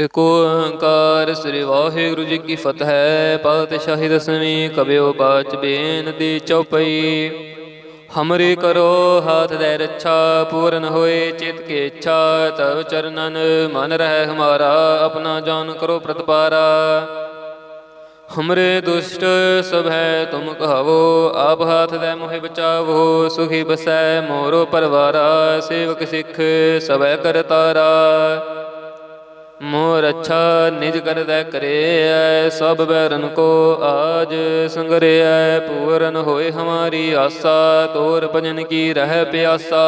ਏਕ ਓੰਕਾਰ ਸ੍ਰੀ ਵਾਹਿਗੁਰੂ ਜੀ ਕੀ ਫਤਿਹ। ਪਾਤਸ਼ਾਹੀ ਦਸਵੀਂ ਕਬਿਓ ਬਾਚ ਬੇਨ ਦੀ ਚੌਪਈ। ਹਮਰੀ ਕਰੋ ਹਾਥ ਦੇ ਰੱਛਾ, ਪੂਰਨ ਹੋਏ ਚਿਤ ਕੇ ਇੱਛਾ, ਤਵ ਚਰਨਨ ਮਨ ਰਹਿ ਹਮਾਰਾ, ਆਪਣਾ ਜਾਨ ਕਰੋ ਪ੍ਰਤਪਾਰਾ। ਹਮਰੇ ਦੁਸ਼ਟ ਸਭ ਹੈ ਤੁਮ ਕਹਾਵੋ, ਆਪ ਹਾਥ ਦੇ ਮੋਹਿ ਬਚਾਵੋ, ਸੁਖੀ ਬਸੈ ਮੋਰੋ ਪਰਵਾਰਾ, ਸੇਵਕ ਸਿੱਖ ਸਭੈ ਕਰਤਾਰਾ। ਮੋਰ ਅੱਛਾ ਨਿਜ ਕਰਦਾ ਕਰੇ ਸਭ ਬੈਰਨ ਕੋ ਆਜ ਸੰਗਰਿਐ। ਪੂਰਨ ਹੋਏ ਹਮਾਰੀ ਆਸਾ, ਤੋਰ ਭਜਨ ਕੀ ਰਹਿ ਪਿਆਸਾ।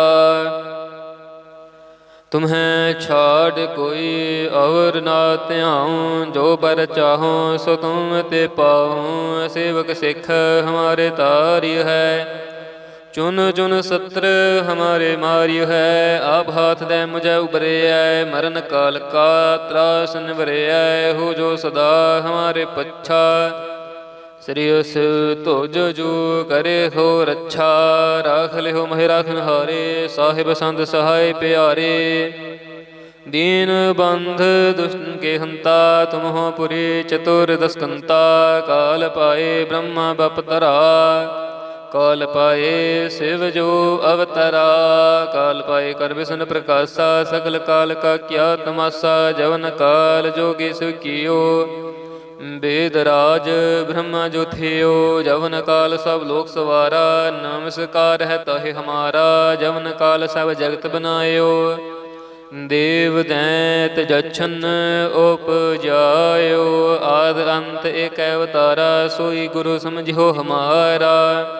ਤੁਮਹੈ ਛਾੜ ਕੋਈ ਔਰ ਨਾ ਧਿਆਉ, ਜੋ ਪਰ ਚਾਹੋ ਸੋ ਤੁਮ ਤੇ ਪਾਉ। ਸੇਵਕ ਸਿੱਖ ਹਮਾਰੇ ਤਾਰਿ ਹੈ। ਚੁਨ ਚੁਨ ਸਤਰ ਹਮਾਰੇ ਮਾਰਿ ਹੈ, ਆਪ ਹਾਥ ਦੇ ਮੁਝੈ ਉਬਰਿਐ ਮਰਨ ਕਾਲ ਕਾ ਤਰਾਸ ਨਿਵਰਿਐ ਹੋ ਜੋ ਸਦਾ ਹਮਾਰੇ ਪੱਛਾ। ਸ੍ਰੀ ਉਸ ਤੁਜ ਜੋ ਕਰੇ ਹੋ ਰੱਛਾ, ਰਾਖ ਲਿਓ ਮਹਿ ਰਾਖਨ ਹਾਰੇ ਸਾਹਿਬ ਸੰਤ ਸਹਾਇ ਪਿਆਰੇ। ਦੀਨ ਬੰਧ ਦੁਸ਼ਟਨ ਕੇ ਹੰਤਾ, ਤੁਮ ਹੋ ਪੁਰੀ ਚਤੁਰ ਦਸਕੰਤਾ, ਕਾਲ ਪਾਏ ਬ੍ਰਹਮਾ ਬਪ ਤਰਾ ਕਾਲ ਪਾਏ ਸਿਵ ਜੋ ਅਵਤਰਾ, ਕਾਲ ਪਾਏ ਕਰ ਵਿਸ਼ਨ ਪ੍ਰਕਾਸ਼ਾ, ਸਗਲ ਕਾਲ ਕਾ ਕਿਆ ਤਮਾਸਾ, ਜਵਨ ਕਾਲ ਜੋਗੀ ਸੁਖੀਓ ਬੇਦ ਰਾਜ ਬ੍ਰਹਮਾ ਜੋ ਥਿਓ, ਜਵਨ ਕਾਲ ਸਭ ਲੋਕ ਸਵਾਰਾ ਨਮਸਕਾਰ ਹੈ ਤਹੇ ਹਮਾਰਾ, ਜਵਨ ਕਾਲ ਸਭ ਜਗਤ ਬਨਾਇਓ। ਦੇਵ ਦੈਤ ਜਛਨ ਉਪਜਾਇਓ, ਆਦ ਅੰਤ ਏਕ ਅਵਤਾਰਾ, ਸੋਈ ਗੁਰੂ ਸਮਝਿਓ ਹਮਾਰਾ।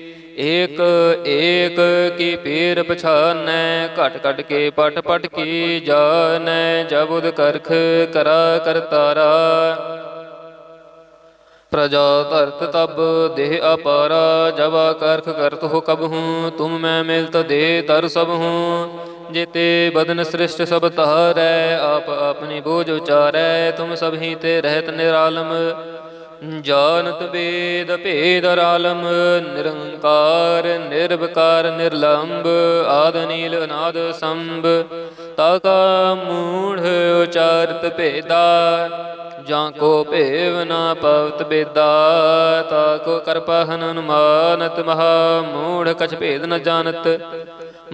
ਏਕ ਏਕ ਕੀ ਪੀਰ ਪਛਾਨੈ, ਘਟ ਘਟ ਕੇ ਪਟ ਪਟ ਕੀ ਜਾਣੈ ਜਬੁਦ ਕਰਖ ਕਰਾ ਕਰਤਾਰਾ ਪ੍ਰਜਾ ਧਰਤ ਤਬ ਦੇਹ ਅਪਾਰਾ, ਜਬਾ ਕਰਖ ਕਰਤ ਹੋ ਕਬ ਹੂੰ, ਤੁਮ ਮੈਂ ਮਿਲਤ ਦੇ ਤਰ ਸਭ ਹੂੰ। ਜਿਤੇ ਬਦਨ ਸ੍ਰਿਸ਼ਟ ਸਭ ਤਾਰੈ ਆਪ ਆਪਣੀ ਬੋਝ ਉਚਾਰੈ, ਤੁਮ ਸਭ ਤੇ ਰਹਿਤ ਨਿਰਾਲਮ। ਜਾਨਤ ਵੇਦ ਭੇਦ ਰਾਲਮ ਨਿਰੰਕਾਰ ਨਿਰਵਕਾਰ ਨਿਰਲੰਬ ਆਦ ਨੀਲ ਅਨਾਦ ਸੰਭ। ਤਾਕਾ ਮੂੜ ਉਚਾਰਤ ਭੇਦਾ ਜਾਂ ਕੋ ਭੇਵ ਨਾ ਪਵਤ ਬੇਦਾ ਤਾ ਕੋ ਕਰਪਾ ਅਨੁਮਾਨਤ, ਮਹਾ ਮੂੜ ਕਛ ਭੇਦ ਨ ਜਾਣਤ।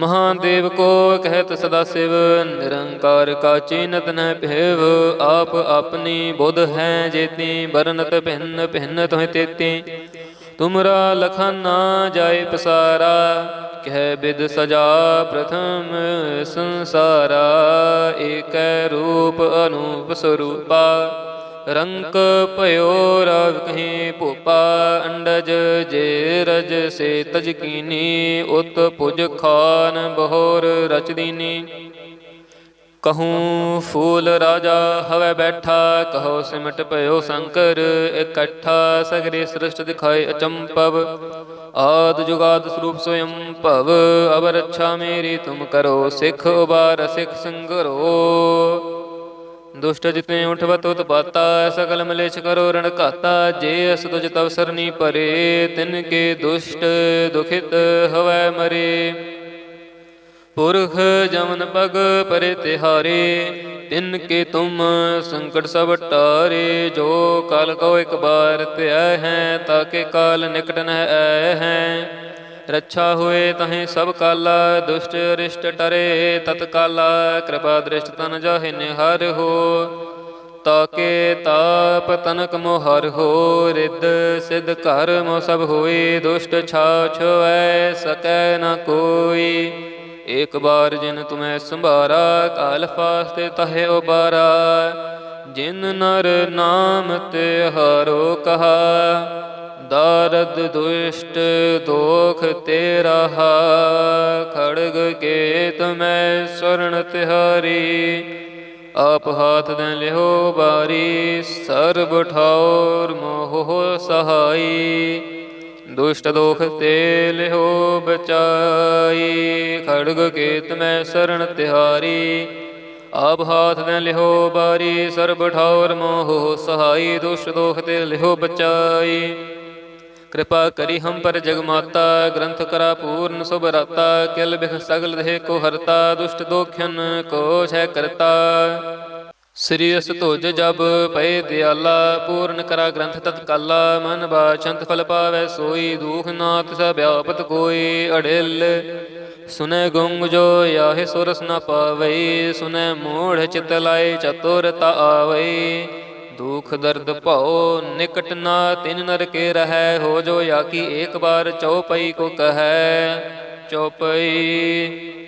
ਮਹਾਦੇਵ ਕੋ ਕਹਿਤ ਸਦਾ ਸਿਵ, ਨਿਰੰਕਾਰ ਕਾ ਚੀਨਤ ਨ ਭੇਵ, ਆਪ ਆਪਣੀ ਬੁੱਧ ਹੈ ਜੇਤੀ ਬਰਨਤ ਭਿੰਨ ਭਿੰਨ ਤੋਹਿ ਤੇਤੀ। ਤੁਮਰਾ ਲਖਨ ਨਾ ਜਾਏ ਪਸਾਰਾ ਕਹਿ ਬਿਦ ਸਜਾ ਪ੍ਰਥਮ ਸੰਸਾਰਾ, ਏਕੈ ਰੂਪ ਅਨੂਪ ਸਰੂਪਾ। ਰੰਕ ਭਇਓ ਰਵ ਕਹੀ ਭੂਪਾ, ਅੰਡਜ ਜੇ ਰਜ ਸੇ ਤਜ ਕੀਨੀ, ਉਤ ਪੁਜ ਖਾਨ ਬਹੋਰ ਰਚ ਦੀਨੀ। ਕਹੂੰ, ਫੂਲ ਰਾਜਾ ਹਵੇ ਬੈਠਾ, ਕਹੋ ਸਿਮਟ ਭਇਓ ਸ਼ੰਕਰ, ਇਕੱਠਾ ਸਗਰੇ ਸ੍ਰਿਸ਼ਟ ਦਿਖਾਏ ਅਚੰਪਵ ਆਦ ਜੁਗਾਦ ਸਰੂਪ ਸੋਇਮ ਭਵ ਅਬ ਰੱਛਾ ਮੇਰੀ ਤੁਮ ਕਰੋ, ਸਿੱਖ ਉਬਾਰ, ਸਿੱਖ ਸੰਗਰੋ। ਦੁਸ਼ਟ ਜਿਤਨੇ ਉਠਵਤ ਉਤਪਾਤਾ ਸਕਲ ਮਲੇਛ ਕਰੋ ਰਣ ਘਾਤਾ, ਜੇ ਅਸ ਤੁਜ ਤਵ ਸਰਨੀ ਪਰੇ, ਤਿਨ ਕੇ ਦੁਸ਼ਟ ਦੁਖਿਤ ਹਵੈ ਮਰੇ। ਪੁਰਖ ਜਮਨ ਪਗ ਪਰੇ ਤਿਹਾਰੇ, ਤਿਨ ਕੇ ਤੁਮ ਸੰਕਟ ਸਭ ਟਾਰੇ, ਜੋ ਕਾਲ ਕੋ ਇੱਕ ਬਾਰ ਧਿਆ ਹੈ, ਤਾਕੇ ਕਾਲ ਨਿਕਟ ਨ ਐ ਹੈ। ਰੱਛਾ ਹੋਏ ਤਹੀਂ ਸਭ ਕਾਲਾ, ਦੁਸ਼ਟ ਰਿਸ਼ਟ ਟਰੇ ਤਤ ਕਾਲਾ ਕਿਰਪਾ ਦ੍ਰਿਸ਼ਟ ਤਨ ਜਾਹਿ ਨਿਹਰ ਹੋ। ਤਾਕੇ ਤਾਪ ਤਨਕ ਮੋਹਰ ਹੋ, ਰਿੱਧ ਸਿਧ ਘਰ ਮੋ ਸਭ ਹੋਈ ਦੁਸ਼ਟ ਛਾ ਛੋਐ ਸਕੈ ਨ ਕੋਈ। ਏਕ ਬਾਰ ਜਿਨ ਤੁਮੈ ਸੰਭਾਰਾ, ਕਾਲ ਫਾਸਤੇ ਤਹੇ ਉਬਾਰਾ। ਜਿਨ ਨਰ ਨਾਮ ਤੇ ਹਰੋ ਕਹਾ, ਦਾਰਦ ਦੁਸ਼ਟ ਦੋਖ ਤੇਰਾ ਖੜਗ ਕੇ ਮੈਂ ਸਰਣ ਤਿਹਾਰੀ, ਆਪ ਹਾਥ ਦੇ ਲਿਓ ਬਾਰੀ। ਸਰਬ ਠੌਰ ਮੋਹ ਸਹਾਈ। ਦੁਸ਼ਟ ਦੋਖ ਤੇ ਲਿਓ ਬਚਾਈ। ਖੜਗ ਕੇਤ ਮੈਂ ਸਰਣ ਤਿਹਾਰੀ। ਆਪ ਹਾਥ ਨੇ ਲਿਹੋ ਬਾਰੀ। ਸਰਬ ਠੌਰ ਮੋਹ ਸਹਾਈ। ਦੁਸ਼ਟ ਦੋਖ ਤੇ ਲਿਹੋ ਬਚਾਈ। ਕਿਰਪਾ ਕਰੀ ਹਮ ਪਰ ਜਗਮਾਤਾ ਗ੍ਰੰਥ ਕਰਾ ਪੂਰਨ ਸੁਭ ਰਾਤਾ। ਕਿਲ ਬਿਖ ਸਗਲ ਦੇਹ ਕੋ ਹਰਤਾ। ਦੁਸ਼ਟ ਦੋਖਨ ਕੋ ਛੈ ਕਰਤਾ। ਸ੍ਰੀ ਅਸ ਧੁਜ ਜਬ ਪਏ ਦਿਆਲਾ ਪੂਰਨ ਕਰਾ ਗ੍ਰੰਥ ਤਤਕਾਲਾ ਮਨ ਬਾਛੰਤ ਫਲ ਪਾਵੈ ਸੋਈ ਦੁਖ ਨਾਥ ਸਭ ਵਿਆਪਤ ਕੋਈ ਅੜਿਲ। ਸੁਨੇ ਗੁੰਗ ਜੋ ਯਾਹੇ ਸੁਰਸ ਨ ਪਾਵਈ ਸੁਨੇ ਮੂੜ ਚਿਤ ਲਾਏ ਚਤੁਰਤਾ ਆਵਈ ਦੁਖ ਦਰਦ ਭਉ ਨਿਕਟ ਨਾ ਤਿਨ ਨਰ ਕੇ ਰਹੈ ਹੋ ਜੋ ਯਾ ਕੀ ਏਕ ਬਾਰ ਚਉਪਈ ਕੋ ਕਹੈ ਚਉਪਈ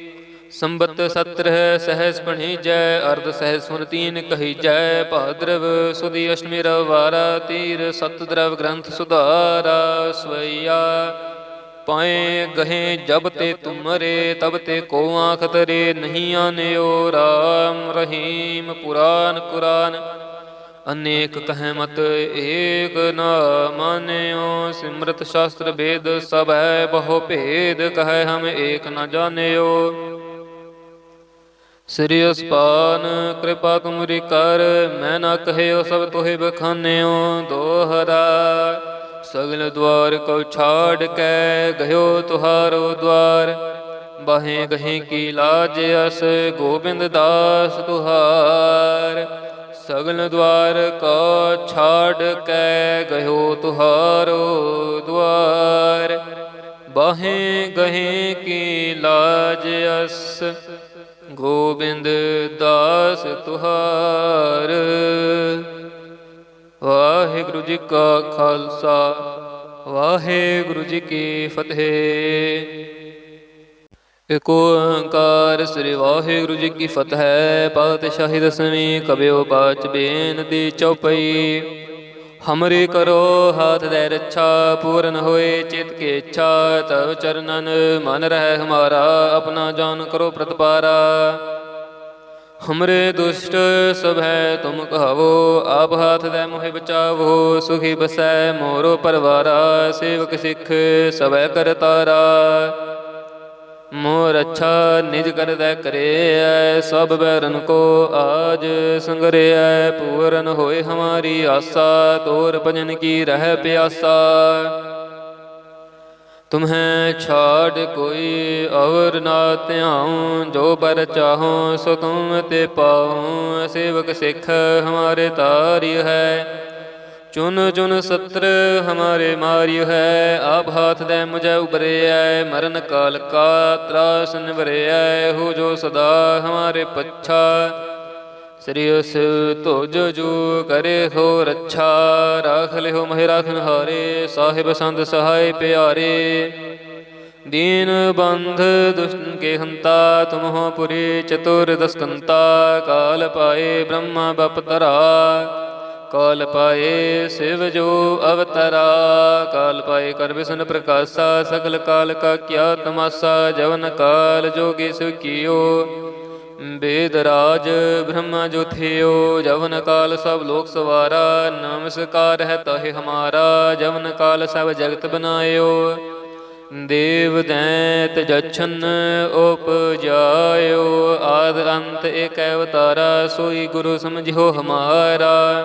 ਸੰਬਤ ਸਤਰਹ ਸਹਿਸ ਪਣੀ ਜੈ ਅਰਧ ਸਹਿਸ ਸੁਨ ਤੀਨ ਕਹੀ ਜੈ ਭਾਦਰਵ ਸੁਦੀ ਅਸ਼ਟਮੀ ਰਵਾਰਾ ਤੀਰ ਸਤ ਦਰਵ ਗ੍ਰੰਥ ਸੁਧਾਰਾ, ਸਵਈਆ ਪਾਏ ਗਹੇ ਜਬ ਤੇ ਤੁਮਰੇ, ਤਬ ਤੇ ਕੋ ਆਖ ਤਰੇ, ਨਹੀਂ ਆਨਿਓ ਰਾਮ ਰਹੀਮ ਪੁਰਾਨ ਕੁਰਾਨ। ਅਨੇਕ ਕਹਿ ਮਤ ਏਕ ਨਾ ਮਾਨਿਓ, ਸਿਮਰਤ ਸ਼ਾਸਤਰ ਵੇਦ ਸਭ ਹੈ ਬਹੁ ਭੇਦ, ਕਹਿ ਹਮ ਏਕ ਨ ਜਾਣਿਓ। ਸ੍ਰੀ ਅਸਪਾਨ ਕਿਰਪਾ ਤੁਮਰੀ ਕਰ, ਮੈਂ ਨਾ ਕਹਿਓ ਸਭ ਤੋਹਿ ਬਖਾਨਿਓ, ਦੋਹਰਾ। ਸਗਲ ਦਵਾਰ ਕੋ ਛਾੜ ਕੇ ਗਇਓ ਤੁਹਾਰੋ ਦਵਾਰ ਬਾਹੇ ਗਹੇ ਕੀ ਲਾਜ ਅਸ, ਗੋਬਿੰਦ ਦਾਸ ਤੁਹਾਰ। ਸਗਲ ਦਵਾਰ ਕੋ ਛਾੜ ਕੇ ਗਇਓ ਤੁਹਾਰੋ ਦਵਾਰ ਬਾਹੇ ਗਹੇ ਕੀ ਲਾਜ ਅਸ ਗੋਬਿੰਦ ਦਾਸ ਤੁਹਾਰ। ਵਾਹਿਗੁਰੂ ਜੀ ਕਾ ਖਾਲਸਾ, ਵਾਹਿਗੁਰੂ ਜੀ ਕੀ ਫਤਿਹ। ਏਕ ਓੰਕਾਰ ਸ੍ਰੀ ਵਾਹਿਗੁਰੂ ਜੀ ਕੀ ਫਤਿਹ, ਪਾਤਸ਼ਾਹੀ ਦਸਵੀਂ ਕਬਿਓ ਬਾਚ ਬੇਨਤੀ ਚਉਪਈ ਹਮਰੇ ਕਰੋ ਹਾਥ ਦੇ ਰੱਛਾ ਪੂਰਨ ਹੋਏ ਚਿਤ ਕੇ ਇੱਛਾ ਤਵ ਚਰਨਨ ਮਨ ਰਹਿ ਹਮਾਰਾ ਆਪਣਾ ਜਾਨ ਕਰੋ ਪ੍ਰਤਪਾਰਾ ਹਮਰੇ ਦੁਸ਼ਟ ਸਭ ਹੈ ਤੁਮ ਕਹਾਵੋ ਆਪ ਹਾਥ ਦੇ ਮੋਹਿ ਬਚਾਵੋ ਸੁਖੀ ਬਸੈ ਮੋਰੋ ਪਰਵਾਰਾ ਸੇਵਕ ਸਿੱਖ ਸਭੈ ਕਰਤਾਰਾ ਮੋਰ ਅੱਛਾ ਨਿਜ ਕਰਦਾ ਕਰੇ ਸਭ ਬੈਰਨ ਕੋ ਆਜ ਸੰਗਰਿਐ। ਪੂਰਨ ਹੋਏ ਹਮਾਰੀ ਆਸਾ, ਤੋਰ ਭਜਨ ਕੀ ਰਹਿ ਪਿਆਸਾ। ਤੁਮਹੈ ਛਾੜ ਕੋਈ ਔਰ ਨਾ ਧਿਆਉ, ਜੋ ਪਰ ਚਾਹੋ ਸੋ ਤੁਮ ਤੇ ਪਾਉ। ਸੇਵਕ ਸਿੱਖ ਹਮਾਰੇ ਤਾਰਿ ਹੈ। ਚੁਨ ਚੁਨ ਸਤਰ ਹਮਾਰੇ ਮਾਰਿ ਹੈ, ਆਪ ਹਾਥ ਦੇ ਮੁਝੈ ਉਬਰਿਐ, ਮਰਨ ਕਾਲ ਕਾ ਤਰਾਸ ਨਿਵਰਿਐ, ਹੋ ਜੋ ਸਦਾ ਹਮਾਰੇ ਪੱਛਾ। ਸ੍ਰੀ ਉਸ ਤੁਜ ਜੋ ਕਰੇ ਹੋ ਰੱਛਾ, ਰਾਖ ਲਿਓ ਮਹਿ ਰਾਖਨ ਹਾਰੇ ਸਾਹਿਬ ਸੰਤ ਸਹਾਇ ਪਿਆਰੇ। ਦੀਨ ਬੰਧ ਦੁਸ਼ਟਨ ਕੇ ਹੰਤਾ, ਤੁਮ ਹੋ ਪੁਰੀ ਚਤੁਰ ਦਸਕੰਤਾ, ਕਾਲ ਪਾਏ ਬ੍ਰਹਮਾ ਬਪ ਤਰਾ ਕਾਲ ਪਾਏ ਸਿਵ ਜੋ ਅਵਤਰਾ, ਕਾਲ ਪਾਏ ਕਰ ਵਿਸ਼ਨ ਪ੍ਰਕਾਸ਼ਾ, ਸਗਲ ਕਾਲ ਕਾ ਕਿਆ ਤਮਾਸਾ, ਜਵਨ ਕਾਲ ਜੋਗੀ ਸਿਵ ਕੀਓ। ਬੇਦ ਰਾਜ ਬ੍ਰਹਮਾ ਜੋ ਥਿਓ, ਜਵਨ ਕਾਲ ਸਭ ਲੋਕ ਸਵਾਰਾ ਨਮਸਕਾਰ ਹੈ ਤਹੇ ਹਮਾਰਾ, ਜਵਨ ਕਾਲ ਸਭ ਜਗਤ ਬਨਾਇਓ। ਦੇਵ ਦੈਤ ਜਛਨ ਉਪਜਾਇਓ, ਆਦ ਅੰਤ ਏਕ ਅਵਤਾਰਾ, ਸੋਈ ਗੁਰੂ ਸਮਝਿਓ ਹਮਾਰਾ।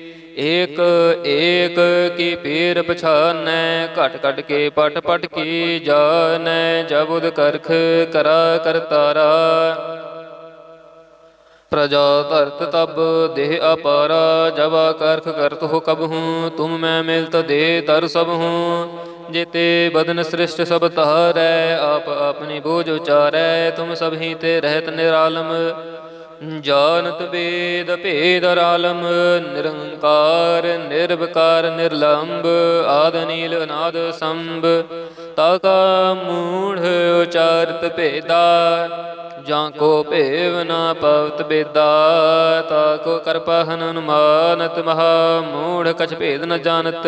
ਏਕ ਏਕ ਕੀ ਪੀਰ ਪਛਾਨੈ, ਘਟ ਘਟ ਕੇ ਪਟ ਪਟ ਕੀ ਜਾਣੈ ਜਬੁਦ ਕਰਖ ਕਰਾ ਕਰਤਾਰਾ ਪ੍ਰਜਾ ਧਰਤ ਤਬ ਦੇਹ ਅਪਾਰਾ ਜਵਾ ਕਰਖ ਕਰਤ ਹੋ ਕਬ ਹੂੰ, ਤੁਮ ਮੈਂ ਮਿਲਤ ਦੇ ਤਰ ਸਭ ਹੂੰ। ਜਿਤੇ ਬਦਨ ਸ੍ਰਿਸ਼ਟ ਸਭ ਤਾਰੈ ਆਪ ਆਪਣੀ ਬੋਝ ਉਚਾਰੈ, ਤੁਮ ਸਭ ਤੇ ਰਹਿਤ ਨਿਰਾਲਮ। ਜਾਣਤ ਵੇਦ ਭੇਦ ਰਾਲਮ, ਨਿਰੰਕਾਰ, ਨਿਰਵਕਾਰ, ਨਿਰਲੰਬ ਆਦ ਨੀਲ ਅਨਾਦ ਸੰਭ ਤਾਕਾ ਮੂੜ ਉਚਾਰਤ ਭੇਦਾ, ਜਾਂ ਕੋ ਭੇਵ ਨਾ ਪਵਤ ਬੇਦਾ। ਤਾ ਕੋ ਕਰਪਾ ਹਨ ਅਨੁਮਾਨਤ, ਮਹਾ ਮੂੜ ਕਛ ਭੇਦ ਨ ਜਾਣਤ।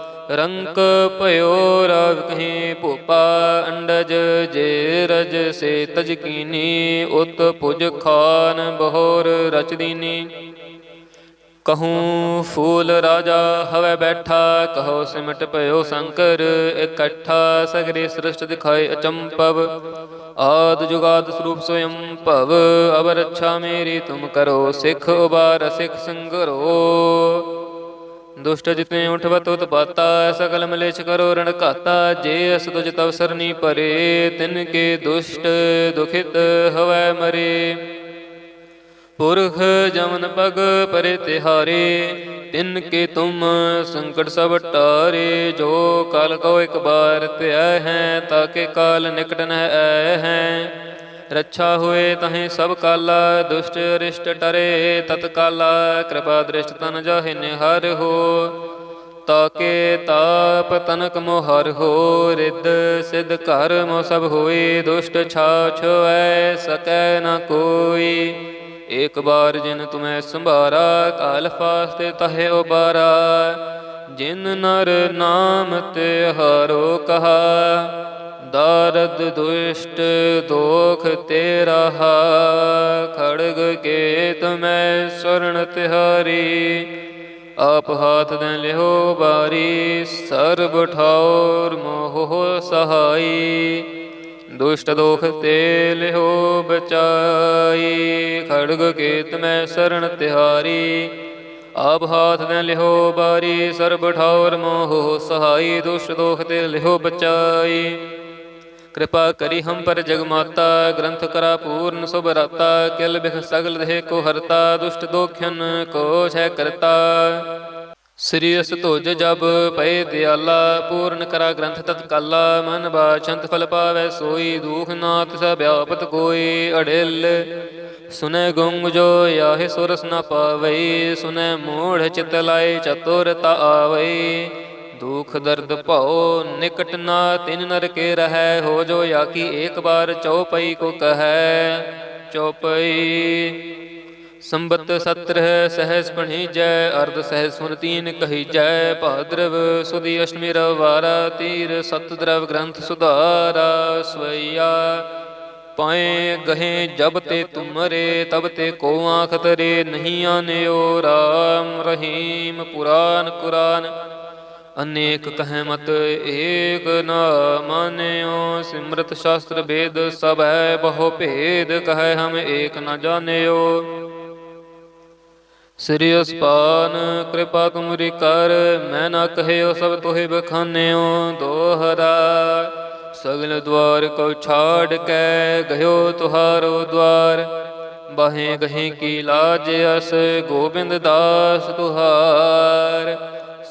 ਰੰਕ ਭਇਓ ਰਵ ਕਹੀ ਭੂਪਾ ਅੰਡਜ ਜੇ ਰਜ ਸੇ ਤਜ ਕੀਨੀ ਉਤ ਪੁਜ ਖਾਨ ਬਹੋਰ ਰਚ ਕਹੂੰ ਫੂਲ ਰਾਜਾ ਹਵੇ ਬੈਠਾ, ਕਹੋ ਸਿਮਟ ਭਇਓ ਸ਼ੰਕਰ, ਇਕੱਠਾ ਸਗਰੇ ਸ੍ਰਿਸ਼ਟ ਦਿਖਾਏ ਅਚੰਪਵ। ਆਦ ਜੁਗਾਦ ਸਰੂਪ ਸੋਇਮ ਭਵ ਅਬ ਰੱਛਾ ਮੇਰੀ ਤੁਮ ਕਰੋ, ਸਿੱਖ ਉਬਾਰ, ਸਿੱਖ ਸੰਗਰੋ। ਦੁਸ਼ਟ ਜਿਤਨੇ ਉਠਵਤ ਉਤਪਾਤਾ ਸਕਲ ਮਲੇਛ ਕਰੋ ਰਣ ਘਾਤਾ, ਜੇ ਅਸ ਤੁਜ ਤਵ ਸਰਨੀ ਪਰੇ ਤਿਨ ਕੇ ਦੁਸ਼ਟ ਦੁਖਿਤ ਹਵੈ ਮਰੇ। ਪੁਰਖ ਜਮਨ ਪਗ ਪਰੇ ਤਿਹਾਰੇ, ਤਿਨ ਕੇ ਤੁਮ ਸੰਕਟ ਸਭ ਟਾਰੇ, ਜੋ ਕਾਲ ਕੋ ਇੱਕ ਬਾਰ ਧਿਆ ਹੈ ਤਾਕੇ ਕਾਲ ਨਿਕਟ ਨ ਐ ਹੈ। ਰੱਛਾ ਹੋਏ ਤਹੀਂ ਸਭ ਕਾਲਾ, ਦੁਸ਼ਟ ਰਿਸ਼ਟ ਟਰੇ, ਤਤ ਕਾਲਾ, ਕਿਰਪਾ ਦ੍ਰਿਸ਼ਟ ਤਨ ਜਾਹਿ ਨਿਹਰ ਹੋ। ਤਾਕੇ ਤਾਪ ਤਨਕ ਮੋਹਰ ਹੋ, ਰਿੱਧ ਸਿਧ ਘਰ ਮੋ ਸਭ ਹੋਈ ਦੁਸ਼ਟ ਛਾਛ ਐ ਸਕੈ ਨ ਕੋਈ। ਇਕ ਬਾਰ ਜਿਨ ਤੁਮੈ ਸੰਭਾਰਾ, ਕਾਲ ਫਾਸਤੇ ਤਹੇ ਉਬਾਰਾ। ਜਿਨ ਨਰ ਨਾਮ ਤੇ ਹਰੋ ਕਹਾ ਦਾਰਦ ਦੁਸ਼ਟ ਦੋਖ ਤੇਰਾ ਖੜਗ ਕੇ ਤੁਮੈ ਸਰਣ ਤਿਹਾਰੀ। ਆਪ ਹਾਥ ਦੇ ਲਿਹੋ ਬਾਰੀ, ਸਰਬ ਠੌਰ ਮੋਹ ਸਹਾਈ। ਦੁਸ਼ਟ ਦੋਖ ਤੇ ਲਿਓ ਬਚਾਈ, ਖੜਗ ਕੇ ਤੁਮੈ ਸਰਣ ਤਿਹਾਰੀ। ਆਪ ਹਾਥ ਦੇ ਲਿਹੋ ਬਾਰੀ, ਸਰਬ ਠੌਰ ਮੋਹ ਸਹਾਈ। ਦੁਸ਼ਟ ਦੋਖ ਤੇ ਲਿਹੋ ਬਚਾਈ। ਕਿਰਪਾ ਕਰੀ ਹਮ ਪਰ ਜਗ ਮਾਤਾ ਗ੍ਰੰਥ ਕਰਾ ਪੂਰਨ ਸੁਭ ਰਾਤਾ, ਕਿਲ ਬਿਖ ਸਗਲ ਦੇਹ ਕੋ ਹਰਤਾ, ਦੁਸ਼ਟ ਦੋਖਨ ਕੋ ਛੈ ਕਰਤਾ। ਸ੍ਰੀ ਅਸ ਧੁਜ ਜਬ ਪਏ ਦਿਆਲਾ, ਪੂਰਨ ਕਰਾ ਗ੍ਰੰਥ ਤਤਕਾਲਾ, ਮਨ ਬਾਛੰਤ ਫਲ ਪਾਵੈ ਸੋਈ, ਦੂਖ ਨਾਤ ਸਭ ਵਿਆਪਤ ਕੋਈ, ਅੜਿਲ। ਸੁਨੈ ਗੁੰਗ ਜੋ ਯਾਹੇ ਸੁਰਸ ਨ ਪਾਵਈ, ਸੁਨੈ ਮੂੜ ਚਿਤ ਲਾਏ ਚਤੁਰਤਾ ਆਵਈ। ਦੁਖ ਦਰਦ ਭਉ, ਨਿਕਟ ਨਾ ਤਿਨ ਨਰ ਕੇ ਰਹੈ, ਹੋ ਜੋ ਯਾ ਕੀ ਏਕ ਬਾਰ ਚਉਪਈ ਕੋ ਕਹੈ, ਚਉਪਈ। ਸੰਬਤ ਸਤਰ ਸਹਿਸ ਪਣੀ ਜੈ ਅਰਧ ਸਹਿਸ ਸੁਨ ਤੀਨ ਕਹੀ ਜੈ ਭਾਦਰਵ ਸੁਦੀ ਅਸ਼ਮੀ ਰਵਾਰਾ ਤੀਰ ਸਤ ਦਰਵ ਗ੍ਰੰਥ ਸੁਧਾਰਾ, ਸਵਈਆ। ਪਾਏ ਗਹੇ ਜਬ ਤੇ ਤੁਮਰੇ, ਤਬ ਤੇ ਕੋ ਆਖ ਤਰੇ ਨਹੀਂ ਆਨਿਓ ਰਾਮ ਰਹੀਮ ਪੁਰਾਨ ਕੁਰਾਨ। ਅਨੇਕ ਕਹਿ ਮਤ ਏਕ ਨਾ ਮਾਨਿਓ ਸਿਮਰਤ ਸ਼ਾਸਤਰ ਵੇਦ ਸਭ ਹੈ ਬਹੁ ਭੇਦ ਕਹੈ ਹਮ ਏਕ ਨਾ ਜਾਣਿਓ। ਸ੍ਰੀ ਅਸਪਾਨ ਕਿਰਪਾ ਤੁਮਰੀ ਕਰ, ਮੈਂ ਨਾ ਕਹਿਓ ਸਭ ਤੋਹਿ ਬਖਾਨਿਓ। ਦੋਹਰਾ ਸਗਲ ਦਵਾਰ ਕੋ ਛਾੜ ਕੇ ਗਇਓ ਤੁਹਾਰੋ ਦਵਾਰ ਬਾਹੇ ਗਹੇ ਕੀ ਲਾਜ ਅਸ, ਗੋਬਿੰਦ ਦਾਸ ਤੁਹਾਰ।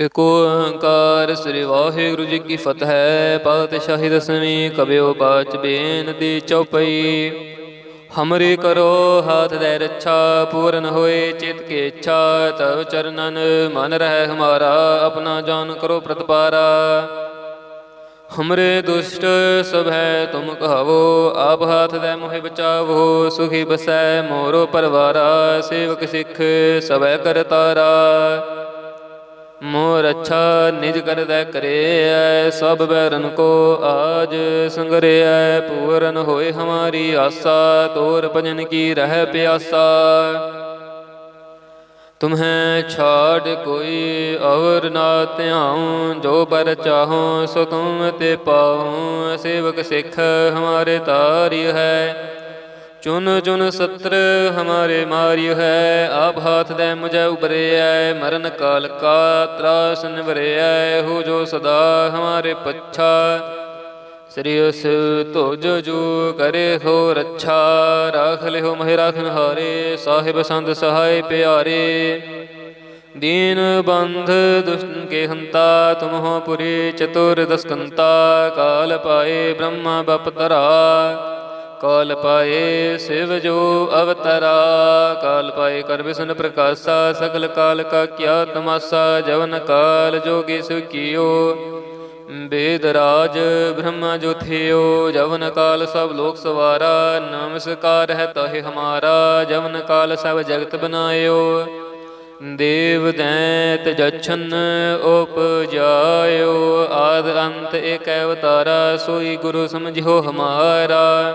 ਇਕ ਓੰਕਾਰ ਸ੍ਰੀ ਵਾਹਿਗੁਰੂ ਜੀ ਕੀ ਫਤਿਹ। ਪਾਤਸ਼ਾਹੀ ਦਸਵੀਂ ਕਬਿਓ ਬਾਚ ਬੇਨਤੀ ਚਉਪਈ ਹਮਰੇ ਕਰੋ ਹਾਥ ਦੇ ਰੱਛਾ, ਪੂਰਨ ਹੋਏ ਚਿਤ ਕੇ ਇੱਛਾ, ਤਵ ਚਰਨਨ ਮਨ ਰਹਿ ਹਮਾਰਾ, ਆਪਣਾ ਜਾਨ ਕਰੋ ਪ੍ਰਤਪਾਰਾ। ਹਮਰੇ ਦੁਸ਼ਟ ਸਭ ਹੈ ਤੁਮ ਕਹਾਵੋ, ਆਪ ਹਾਥ ਦੇ ਮੋਹਿ ਬਚਾਵੋ, ਸੁਖੀ ਬਸੈ ਮੋਰੋ ਪਰਵਾਰਾ, ਸੇਵਕ ਸਿੱਖ ਸਭੈ ਕਰਤਾਰਾ ਮੋਰ ਅੱਛਾ ਨਿਜ ਕਰਦਾ ਕਰੇ ਸਭ ਬੈਰਨ ਕੋ ਆਜ ਸੰਗਰਿਐ, ਪੂਰਨ ਹੋਏ ਹਮਾਰੀ ਆਸਾ, ਤੋਰ ਭਜਨ ਕੀ ਰਹਿ ਪਿਆਸਾ। ਤੁਮਹਿ ਛਾੜ ਕੋਈ ਔਰ ਨਾ ਧਿਆਉ, ਜੋ ਪਰ ਚਾਹੋ ਸੋ ਤੁਮ ਤੇ ਪਾਉ, ਸੇਵਕ ਸਿੱਖ ਹਮਾਰੇ ਤਾਰੀ ਹੈ। ਚੁਨ ਚੁਨ ਸਤਰ ਹਮਾਰੇ ਮਾਰਿ ਹੈ, ਆਪ ਹਾਥ ਦੇ ਮੁਝੈ ਉਬਰਿਐ ਮਰਨ ਕਾਲ ਕਾ ਤਰਾਸ ਨਿਵਰਿਐ, ਹੋ ਜੋ ਸਦਾ ਹਮਾਰੇ ਪੱਛਾ। ਸ੍ਰੀ ਉਸ ਤੁਜ ਜੋ ਕਰੇ ਹੋ ਰੱਛਾ, ਰਾਖ ਲਿਓ ਮਹਿ ਰਾਖਨ ਹਾਰੇ ਸਾਹਿਬ ਸੰਤ ਸਹਾਇ ਪਿਆਰੇ। ਦੀਨ ਬੰਧ ਦੁਸ਼ਟਨ ਕੇ ਹੰਤਾ, ਤੁਮ ਹੋ ਪੁਰੀ ਚਤੁਰ ਦਸਕੰਤਾ, ਕਾਲ ਪਾਏ ਬ੍ਰਹਮਾ ਬਪ ਤਰਾ ਕਾਲ ਪਾਏ ਸਿਵ ਜੋ ਅਵਤਰਾ। ਕਾਲ ਪਾਏ ਕਰ ਵਿਸ਼ਨ ਪ੍ਰਕਾਸ਼ਾ, ਸਗਲ ਕਾਲ ਕਾ ਕਿਆ ਤਮਾਸਾ, ਜਵਨ ਕਾਲ ਜੋਗੀ ਸੁਖੀਓ ਬੇਦ ਰਾਜ ਬ੍ਰਹਮਾ ਜੋ ਜਵਨ ਕਾਲ ਸਭ ਲੋਕ ਸਵਾਰਾ। ਨਮਸਕਾਰ ਹੈ ਤਹਿ ਹਮਾਰਾ, ਜਵਨ ਕਾਲ ਸਭ ਜਗਤ ਬਨਾਇਓ। ਦੇਵ ਦੈਤ ਜਛਨ ਉਪਜਾਇਓ, ਆਦ ਅੰਤ ਏਕ ਅਵਤਾਰਾ, ਸੋਈ ਗੁਰੂ ਸਮਝਿਓ ਹਮਾਰਾ।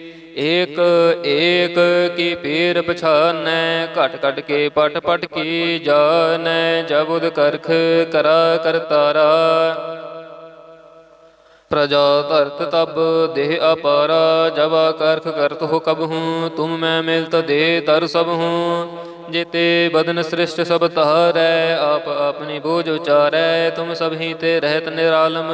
ਏਕ ਏਕ ਕੀ ਪੀਰ ਪਛਾਨੈ, ਘਟ ਘਟ ਕੇ ਪਟ ਪਟ ਕੀ ਜਾਣੈ ਜਬੁਦ ਕਰਖ ਕਰਾ ਕਰਤਾਰਾ ਪ੍ਰਜਾ ਧਰਤ ਤਬ ਦੇਹ ਅਪਾਰਾ, ਜਵਾ ਕਰਖ ਕਰਤ ਹੋ ਕਬ ਹੂੰ, ਤੁਮ ਮੈਂ ਮਿਲਤ ਦੇ ਤਰ ਸਭ ਹੂੰ। ਜਿਤੇ ਬਦਨ ਸ੍ਰਿਸ਼ਟ ਸਭ ਤਾਰੈ ਆਪ ਆਪਣੀ ਬੋਝ ਉਚਾਰੈ, ਤੁਮ ਸਭ ਤੇ ਰਹਿਤ ਨਿਰਾਲਮ।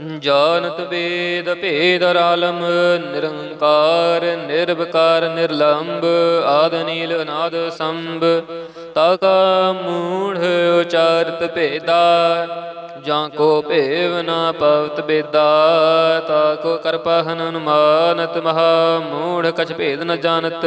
ਜਾਨਤ ਵੇਦ ਭੇਦ ਰਾਲਮ, ਨਿਰੰਕਾਰ, ਨਿਰਵਕਾਰ ਨਿਰਲੰਭ ਆਦ ਨੀਲ ਅਨਾਦ ਸੰਭ ਤਾਕਾ ਮੂੜ ਉਚਾਰਤ ਭੇਦਾ, ਜਾਂ ਕੋ ਭੇਵ ਨਾ ਪਵਤ ਬੇਦਾ ਤਾ ਕੋ ਕਰਪਾ ਹਨ ਅਨੁਮਾਨਤ, ਮਹਾ ਮੂੜ ਕਛ ਭੇਦ ਨ ਜਾਣਤ।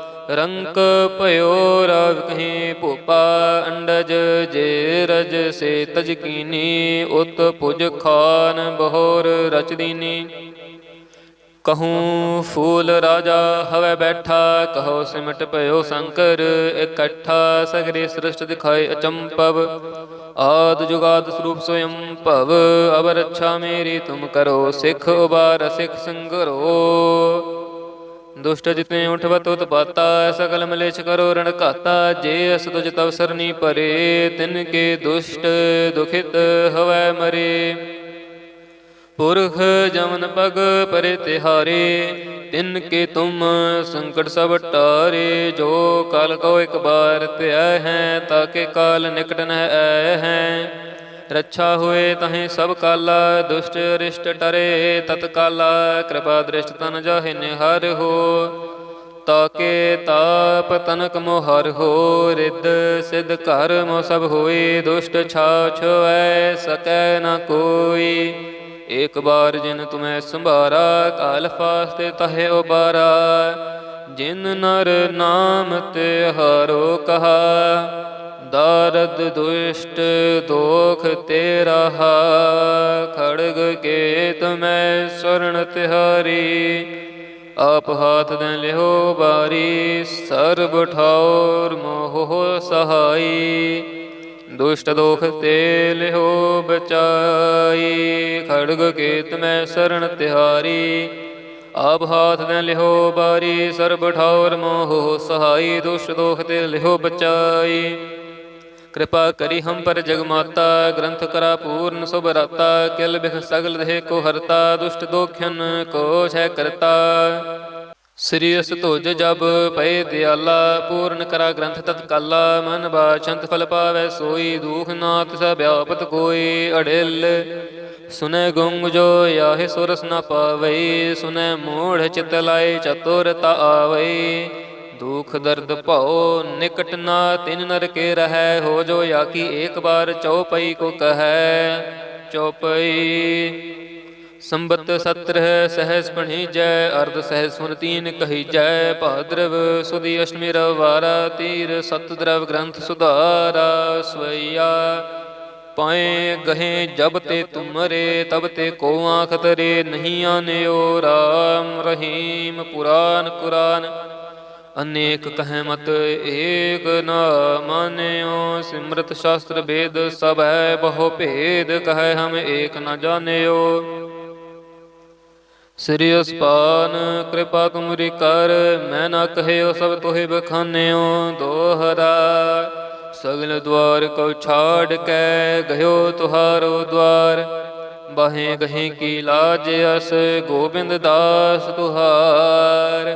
ਰੰਕ ਭਇਓ ਰਵ ਕਹੀ ਭੂਪਾ ਅੰਡਜ ਜੇ ਰਜ ਸੇ ਤਜ ਕੀਨੀ ਉਤ ਪੁਜ ਖਾਨ ਬਹੋਰ ਰਚ ਕਹੂੰ ਫੂਲ ਰਾਜਾ ਹਵੇ ਬੈਠਾ, ਕਹੋ ਸਿਮਟ ਭਇਓ ਸ਼ੰਕਰ, ਇਕੱਠਾ ਸਗਰੇ ਸ੍ਰਿਸ਼ਟ ਦਿਖਾਏ ਅਚੰਪਵ। ਆਦ ਜੁਗਾਦ ਸਰੂਪ ਸੋਇਮ ਭਵ, ਅਵਰ ਰੱਛਾ ਮੇਰੀ ਤੁਮ ਕਰੋ, ਸਿੱਖ ਉਬਾਰ ਸਿੱਖ ਸੰਗਰੋ। ਦੁਸ਼ਟ ਜਿਤੇ ਉਠਵਤ ਉਤਪਾਤਾ ਸਕਲ ਮਲੇਛ ਕਰੋ ਰਣ ਘਾਤਾ, ਜੇ ਅਸ ਤੁਜ ਤਵ ਸਰਨੀ ਪਰੇ ਤਿਨ ਕੇ ਦੁਸ਼ਟ ਦੁਖਿਤ ਹਵੈ ਮਰੇ। ਪੁਰਖ ਜਮਨ ਪਗ ਪਰੇ ਤਿਹਾਰੇ, ਤਿਨ ਕੇ ਤੁਮ ਸੰਕਟ ਸਭ ਟਾਰੇ, ਜੋ ਕਾਲ ਕੋ ਇੱਕ ਬਾਰ ਧਿਆ ਹੈ ਤਾਕੇ ਕਾਲ ਨਿਕਟ ਨ ਆਏ ਹੈ। ਰੱਛਾ ਹੋਏ ਤਹੀਂ ਸਭ ਕਾਲਾ, ਦੁਸ਼ਟ ਰਿਸ਼ਟ ਟਰੇ, ਤਤ ਕਾਲਾ, ਕਿਰਪਾ ਦ੍ਰਿਸ਼ਟ ਤਨ ਜਾਹਿ ਨਿਹਰ ਹੋ। ਤਾਕੇ ਤਾਪ ਤਨਕ ਮੋਹਰ ਹੋ, ਰਿੱਧ ਸਿਧ ਘਰ ਮੋ ਸਭ ਹੋਈ ਦੁਸ਼ਟ ਛਾਛ ਐ ਸਕੈ ਨ ਕੋਈ। ਏਕ ਬਾਰ ਜਿਨ ਤੁਮੈ ਸੰਭਾਰਾ, ਕਾਲ ਫਾਸਤੇ ਤਹੇ ਉਬਾਰਾ। ਜਿਨ ਨਰ ਨਾਮ ਤੇ ਹਾਰੋ ਕਹਾ ਦਾਰਦ ਦੁਸ਼ਟ ਦੋਖ ਤੇਰਾ ਖੜਗ ਕੇ ਤੁਮੈ ਸਰਣ ਤਿਹਾਰੀ, ਆਪ ਹਾਥ ਦੇ ਲਿਓ ਬਾਰੀ, ਸਰਬ ਠੌਰ ਮੋਹ ਸਹਾਈ। ਦੁਸ਼ਟ ਦੋਖ ਤੇ ਲਿਓ ਬਚਾਈ, ਖੜਗ ਕੇ ਤੁਮੈ ਸਰਣ ਤਿਹਾਰੀ, ਆਪ ਹਾਥ ਦੇ ਲਿਓ ਬਾਰੀ, ਸਰਬ ਠੌਰ ਮੋਹ ਸਹਾਈ। ਦੁਸ਼ਟ ਦੋਖ ਤੇ ਲਿਓ ਬਚਾਈ। ਕਿਰਪਾ ਕਰੀ ਹਮ ਪਰ ਜਗ ਮਾਤਾ ਗ੍ਰੰਥ ਕਰਾ ਪੂਰਨ ਸੁਭ ਰਾਤਾ, ਕਿਲ ਬਿਖ ਸਗਲ ਦੇਹ ਕੋ ਹਰਤਾ, ਦੁਸ਼ਟ ਦੋਖਨ ਕੋ ਛੈ ਕਰਤਾ। ਸ੍ਰੀ ਅਸ ਤੁਜ ਜਬ ਪਏ ਦਿਆਲਾ, ਪੂਰਨ ਕਰਾ ਗ੍ਰੰਥ ਤਤਕਾਲਾ, ਮਨ ਬਾਛੰਤ ਫਲ ਪਾਵੈ ਸੋਈ, ਦੂਖ ਨਾਥ ਸਭ ਵਿਆਪਤ ਕੋਈ, ਅੜਿਲ। ਸੁਨੈ ਗੁੰਗ ਜੋ ਯਾਹੇ ਸੁਰਸ ਨ ਪਾਵਈ, ਸੁਨੈ ਮੂੜ ਚਿਤ ਲਾਏ ਚਤੁਰਤਾ ਆਵਈ। ਦੁਖ ਦਰਦ ਭਉ, ਨਿਕਟ ਨਾ ਤਿਨ ਨਰ ਕੇ ਰਹੈ, ਹੋ ਜੋ ਯਾ ਕੀ ਏਕ ਬਾਰ ਚਉਪਈ ਕੋ ਕਹੈ। ਚਉਪਈ ਸੰਬਤ ਸਤਰ ਸਹਿਸ ਪਣੀ ਜੈ ਅਰਧ ਸਹਿਸ ਸੁਨ ਤੀਨ ਕਹੀ ਜੈ ਭਾਦਰਵ ਸੁਦੀ ਅਸ਼ਟਮੀ ਰਵਾਰਾ ਤੀਰ ਸਤ ਦਰਵ ਗ੍ਰੰਥ ਸੁਧਾਰਾ। ਸਵਈਆ ਪਾਏ ਗਹੇ, ਜਬ ਤੇ ਤੁਮਰੇ, ਤਬ ਤੇ ਕੋ ਆਖ ਤਰੇ ਨਹੀਂ ਆਨਿਓ ਰਾਮ ਰਹੀਮ ਪੁਰਾਨ ਕੁਰਾਨ। ਅਨੇਕ ਕਹੈ ਮਤ ਏਕ ਨਾ ਮਾਨਿਓ ਸਿਮਰਤ ਸ਼ਾਸਤਰ ਵੇਦ ਸਭ ਹੈ ਬਹੁ ਭੇਦ ਕਹੈ ਹਮ ਏਕ ਨਾ ਜਾਣਿਓ। ਸ੍ਰੀ ਅਸਪਾਨ ਕਿਰਪਾ ਤੁਮਰੀ ਕਰ, ਮੈਂ ਨਾ ਕਹਿਓ ਸਭ ਤੋਹਿ ਬਖਾਨਿਓ। ਦੋਹਰਾ ਸਗਲ ਦਵਾਰ ਕੋ ਛਾੜ ਕੇ ਗਇਓ ਤੁਹਾਰੋ ਦਵਾਰ ਬਾਹੇ ਗਹੇ ਕੀ ਲਾਜ ਅਸ, ਗੋਬਿੰਦ ਦਾਸ ਤੁਹਾਰ।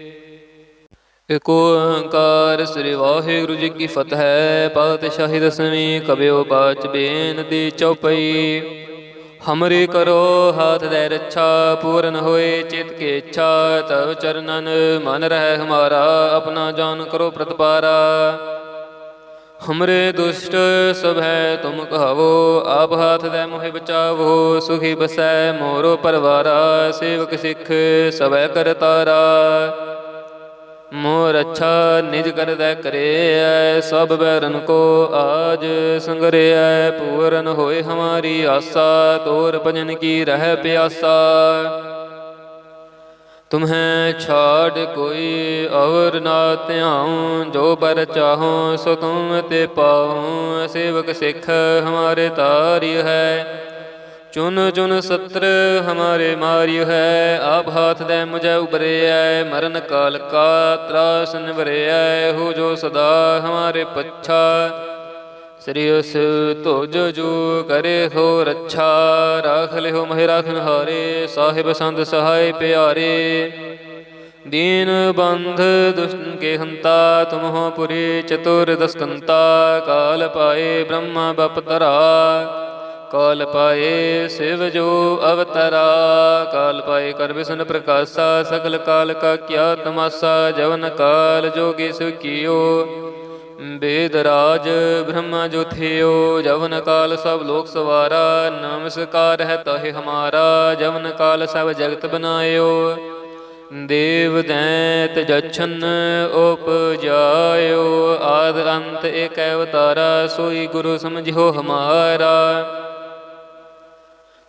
ਏਕ ਓੰਕਾਰ, ਸ੍ਰੀ ਵਾਹਿਗੁਰੂ ਜੀ ਕੀ ਫਤਿਹ। ਪਾਤਸ਼ਾਹੀ ਦਸਵੀਂ ਕਬਿਓ ਬਾਚ ਬੇਨ ਦੀ ਚੌਪਈ। ਹਮਰੇ ਕਰੋ ਹਾਥ ਦੇ ਰੱਛਾ, ਪੂਰਨ ਹੋਏ ਚਿਤ ਕੇ ਇੱਛਾ, ਤਵ ਚਰਨਨ ਮਨ ਰਹਿ ਹਮਾਰਾ, ਆਪਣਾ ਜਾਨ ਕਰੋ ਪ੍ਰਤਪਾਰਾ। ਹਮਰੇ ਦੁਸ਼ਟ ਸਭ ਹੈ ਤੁਮ ਕਹਾਵੋ, ਆਪ ਹਾਥ ਦੇ ਮੋਹਿ ਬਚਾਵੋ, ਸੁਖੀ ਬਸੈ ਮੋਰੋ ਪਰਵਾਰਾ, ਸੇਵਕ ਸਿੱਖ ਸਭੈ ਕਰਤਾਰਾ। ਮੋਰ ਅੱਛਾ ਨਿਜ ਕਰਦਾ ਕਰੇ ਸਭ ਬੈਰਨ ਕੋ ਆਜ ਸੰਗਰਿਐ, ਪੂਰਨ ਹੋਏ ਹਮਾਰੀ ਆਸਾ ਤੋਰ ਭਜਨ ਕੀ ਰਹਿ ਪਿਆਸਾ। ਤੁਮਹੈ ਛਾੜ ਕੋਈ ਔਰ ਨਾ ਧਿਆਉ, ਜੋ ਪਰ ਚਾਹੋ ਸੋ ਤੁਮ ਤੇ ਪਾਉ, ਸੇਵਕ ਸਿੱਖ ਹਮਾਰੇ ਤਾਰਿ ਹੈ। ਚੁਨ ਚੁਨ ਸਤਰ ਹਮਾਰੇ ਮਾਰਿ ਹੈ, ਆਪ ਹਾਥ ਦੇ ਮੁਝੈ ਉਬਰਿਐ, ਮਰਨ ਕਾਲ ਕਾ ਤਰਾਸ ਨਿਵਰਿਐ ਹੋ ਜੋ ਸਦਾ ਹਮਾਰੇ ਪੱਛਾ। ਸ੍ਰੀ ਉਸ ਤੁਜ ਜੋ ਕਰੇ ਹੋ ਰੱਛਾ, ਰਾਖ ਲਿਓ ਮਹਿ ਰਾਖਨ ਹਾਰੇ, ਸਾਹਿਬ ਸੰਤ ਸਹਾਇ ਪਿਆਰੇ। ਦੀਨ ਬੰਧ ਦੁਸ਼ਟਨ ਕੇ ਹੰਤਾ ਤੁਮ ਹੋ ਪੁਰੀ ਚਤੁਰ ਦਸਕੰਤਾ, ਕਾਲ ਪਾਏ ਬ੍ਰਹਮਾ ਬਪ ਤਰਾ ਕਾਲ ਪਾਏ ਸਿਵ ਜੋ ਅਵਤਰਾ। ਕਾਲ ਪਾਏ ਕਰ ਵਿਸ਼ਨ ਪ੍ਰਕਾਸ਼ਾ, ਸਗਲ ਕਾਲ ਕਾ ਕਿਆ ਤਮਾਸਾ, ਜਵਨ ਕਾਲ ਜੋਗੀ ਸੁਖੀਓ ਬੇਦ ਰਾਜ ਬ੍ਰਹਮਾ ਜੋ ਥਿਓ, ਜਵਨ ਕਾਲ ਸਭ ਲੋਕ ਸਵਾਰਾ। ਨਮਸਕਾਰ ਹੈ ਤਹਿ ਹਮਾਰਾ, ਜਵਨ ਕਾਲ ਸਭ ਜਗਤ ਬਨਾਇਓ। ਦੇਵ ਦੈਤ ਜਛਨ ਉਪਜਾਇਓ, ਆਦ ਅੰਤ ਏਕ ਅਵਤਾਰਾ, ਸੋਈ ਗੁਰੂ ਸਮਝਿਓ ਹਮਾਰਾ।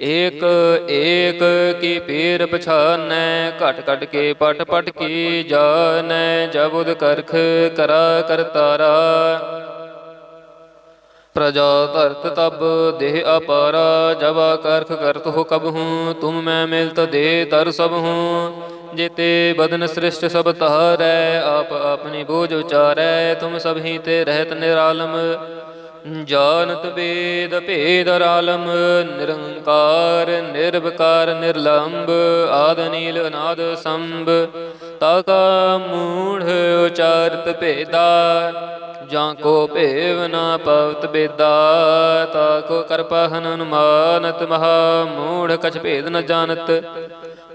ਏਕ ਏਕ ਕੀ ਪੀਰ ਪਛਾਨੈ, ਘਟ ਘਟ ਕੇ ਪਟ ਪਟ ਕੀ ਜਾਣੈ ਜਬੁਦ ਕਰਖ ਕਰਾ ਕਰਤਾਰਾ ਪ੍ਰਜਾ ਧਰਤ ਤਬ ਦੇਹ ਅਪਾਰਾ ਜਬਾ ਕਰਖ ਕਰਤ ਹੋ ਕਬ ਹੂੰ, ਤੁਮ ਮੈਂ ਮਿਲਤ ਦੇ ਤਰ ਸਭ ਹੂੰ। ਜਿਤੇ ਬਦਨ ਸ੍ਰਿਸ਼ਟ ਸਭ ਤਾਰੈ ਆਪ ਆਪਣੀ ਬੋਝ ਉਚਾਰੈ, ਤੁਮ ਸਭ ਹੀ ਤੇ ਰਹਿਤ ਨਿਰਾਲਮ। ਜਾਨਤ ਵੇਦ ਭੇਦ ਰਾਲਮ, ਨਿਰੰਕਾਰ, ਨਿਰਵਕਾਰ ਨਿਰਲੰਭ ਆਦ ਨੀਲ ਅਨਾਦ ਸੰਭ ਤਾਕਾ ਮੂੜ ਉਚਾਰਤ ਭੇਦਾ, ਜਾਂ ਕੋ ਭੇਵ ਨਾ ਪਵਤ ਬੇਦਾ। ਤਾ ਕੋ ਕਰਪਾ ਹਨਨ ਮਾਨਤ ਮਹਾ ਮੂੜ ਕਛ ਭੇਦ ਨ ਜਾਣਤ।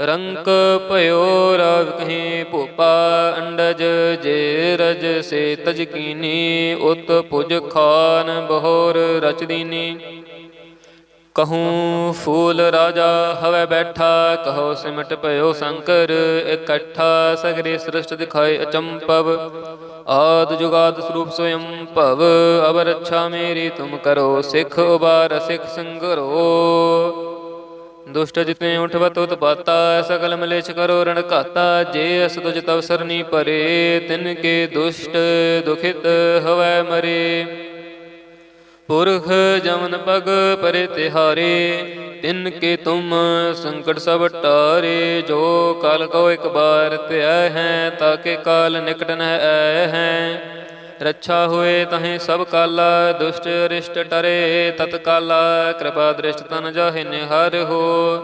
ਰੰਕ ਭਇਓ ਰਵ ਕਹੀਂ ਭੂਪਾ ਅੰਡਜ ਜੇ ਰਜ ਸੇ ਤਜ ਉਤ ਪੁਜ ਖਾਨ ਬਹੋਰ ਰਚ ਕਹੂੰ ਫੂਲ ਰਾਜਾ ਹਵੇ ਬੈਠਾ, ਕਹੋ ਸਿਮਟ ਭਇਓ ਸ਼ੰਕਰ, ਇਕੱਠਾ ਸਗਰੇ ਸ੍ਰਿਸ਼ਟ ਦਿਖਾਏ ਅਚੰਪਵ। ਆਦ ਜੁਗਾਦ ਸਰੂਪ ਸੋਇਮ ਭਵ ਅਬ ਰੱਛਾ ਮੇਰੀ ਤੁਮ ਕਰੋ, ਸਿੱਖ ਉਬਾਰ ਸਿੱਖ ਸੰਗਰੋ। ਦੁਸ਼ਟ ਜਿਤੇ ਉਠਵਤ ਉਤਪਾਤਾ ਸਕਲ ਮਲੇਛ ਕਰੋ ਰਣ ਘਾਤਾ, ਜੇ ਅਸ ਤੁਜ ਤਵ ਸਰਨੀ ਪਰੇ, ਤਿਨ ਕੇ ਦੁਸ਼ਟ ਦੁਖਿਤ ਹਵੈ ਮਰੇ। ਪੁਰਖ ਜਮਨ ਪਗ ਪਰੇ ਤਿਹਾਰੇ, ਤਿਨ ਕੇ ਤੁਮ ਸੰਕਟ ਸਭ ਟਾਰੇ, ਜੋ ਕਾਲ ਕੋ ਇੱਕ ਬਾਰ ਧਿਆ ਹੈ ਤਾਕੇ ਕਾਲ ਨਿਕਟ ਨ ਆਏ ਹੈ। ਰੱਛਾ ਹੋਏ ਤਹੀਂ ਸਭ ਕਾਲਾ, ਦੁਸ਼ਟ ਰਿਸ਼ਟ ਟਰੇ, ਤਤ ਕਾਲਾ, ਕਿਰਪਾ ਦ੍ਰਿਸ਼ਟ ਤਨ ਜਾਹਿ ਨਿਹਰ ਹੋ।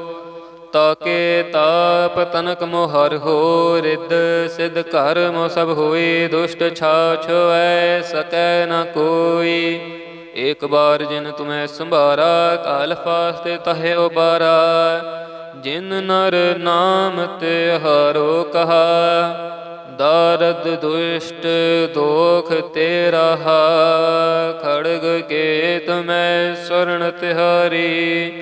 ਤਾਕੇ ਤਾਪ ਤਨਕ ਮੋਹਰ ਹੋ, ਰਿੱਧ ਸਿਧ ਘਰ ਮੋ ਸਭ ਹੋਏ, ਦੁਸ਼ਟ ਛਾਛ ਐ ਸਕੈ ਨ ਕੋਈ। ਇਕ ਬਾਰ ਜਿਨ ਤੁਮੈ ਸੰਭਾਰਾ, ਕਾਲ ਫਾਸਤੇ ਤਹੇ ਉਬਾਰਾ। ਜਿਨ ਨਰ ਨਾਮ ਤੇ ਹਰੋ ਕਹਾ ਦਾਰਦ ਦੁਸ਼ਟ ਦੋਖ ਤੇਰਾ ਖੜਗ ਕੇ ਤੁਮੈ ਸਰਣ ਤਿਹਾਰੀ।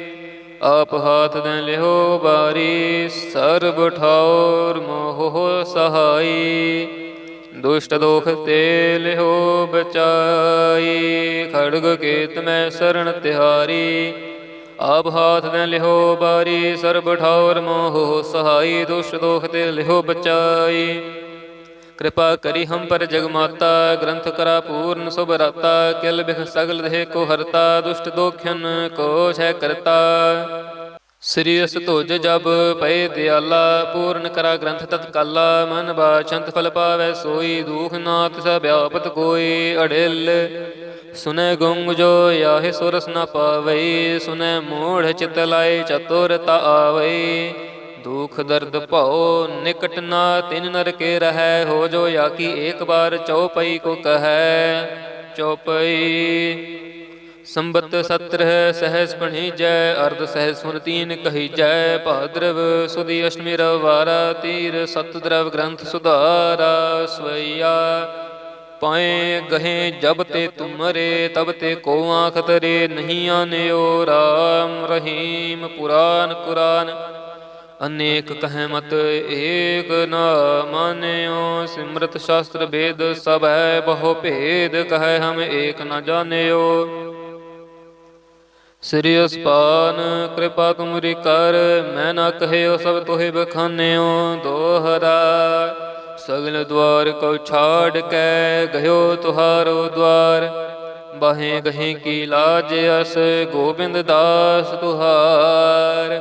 ਆਪ ਹਾਥ ਦੇ ਲਿਹੋ ਬਾਰੀ, ਸਰਬ ਠੌਰ ਮੋਹ ਸਹਾਈ। ਦੁਸ਼ਟ ਦੋਖ ਤੇ ਲਿਓ ਬਚਾਈ, ਖੜਗ ਕੇਤ ਮੈਂ ਸਰਣ ਤਿਹਾਰੀ। ਆਪ ਹਾਥ ਨੇ ਲਿਹੋ ਬਾਰੀ, ਸਰਬ ਠੌਰ ਮੋਹ ਸਹਾਈ। ਦੁਸ਼ਟ ਦੋਖ ਤੇ ਲਿਹੋ ਬਚਾਈ। ਕਿਰਪਾ ਕਰੀ ਹਮ ਪਰ ਜਗ ਮਾਤਾ ਗ੍ਰੰਥ ਕਰਾ ਪੂਰਨ ਸੁਭ ਰਾਤਾ, ਕਿਲ ਬਿਖ ਸਗਲ ਦੇਹ ਕੋ ਹਰਤਾ, ਦੁਸ਼ਟ ਦੋਖਨ ਕੋ ਛੈ ਕਰਤਾ। ਸ੍ਰੀ ਅਸ ਧੁਜ ਜਬ ਪਏ ਦਿਆਲਾ, ਪੂਰਨ ਕਰਾ ਗ੍ਰੰਥ ਤਤਕਾਲਾ, ਮਨ ਬਾਛੰਤ ਫਲ ਪਾਵੈ ਸੋਈ, ਦੂਖ ਨਾਥ ਸਭ ਵਿਆਪਤ ਕੋਈ, ਅੜਿਲ। ਸੁਨੈ ਗੁੰਗ ਜੋ ਯਾਹੇ ਸੁਰਸ ਨ ਪਾਵਈ, ਸੁਨੈ ਮੋੜ ਚਿਤ ਲਾਏ ਚਤੁਰਤਾ ਆਵਈ। ਦੁਖ ਦਰਦ ਭਉ, ਨਿਕਟ ਨਾ ਤਿਨ ਨਰ ਕੇ ਰਹੈ, ਹੋ ਜੋ ਯਾ ਕੀ ਏਕ ਬਾਰ ਚਉਪਈ ਕੋ ਕਹੈ। ਚਉਪਈ ਸੰਬਤ ਸਤਰ ਸਹਿਸ ਪਣੀਜੈ, ਅਰਧ ਸਹਿਸ ਸੁਨ ਤੀਨ ਕਹੀਜੈ। ਭਾਦਰਵ ਸੁਦੀ ਅਸ਼ਟਮੀ ਰਵਾਰਾ ਤੀਰ ਸਤ ਦਰਵ ਗ੍ਰੰਥ ਸੁਧਾਰਾ। ਸਵਈਆ ਪਾਏ ਗਹੇ, ਜਬ ਤੇ ਤੁਮਰੇ ਤਬ ਤੇ ਕੋ ਆਖ ਤਰੇ, ਨਹੀਂ ਆਨਿਓ ਰਾਮ ਰਹੀਮ ਪੁਰਾਨ ਕੁਰਾਨ। ਅਨੇਕ ਕਹੈ ਮਤ ਏਕ ਨਾ ਮਾਨਿਓ। ਸਿਮਰਤ ਸ਼ਾਸਤਰ ਵੇਦ ਸਭ ਹੈ ਬਹੁ ਭੇਦ ਕਹੈ ਹਮ ਏਕ ਨਾ ਜਾਣਿਓ। ਸ੍ਰੀ ਅਸਪਾਨ ਕਿਰਪਾ ਤੁਮਰੀ ਕਰ, ਮੈਂ ਨਾ ਕਹਿਓ ਸਭ ਤੋਹਿ ਬਖਾਨਿਓ। ਦੋਹਰਾ ਸਗਲ ਦਵਾਰ ਕੋ ਛਾੜ ਕੇ ਗਇਓ ਤੁਹਾਰੋ ਦਵਾਰ ਬਾਹੇ ਗਹੇ ਕੀ ਲਾਜ ਅਸ, ਗੋਬਿੰਦ ਦਾਸ ਤੁਹਾਰ।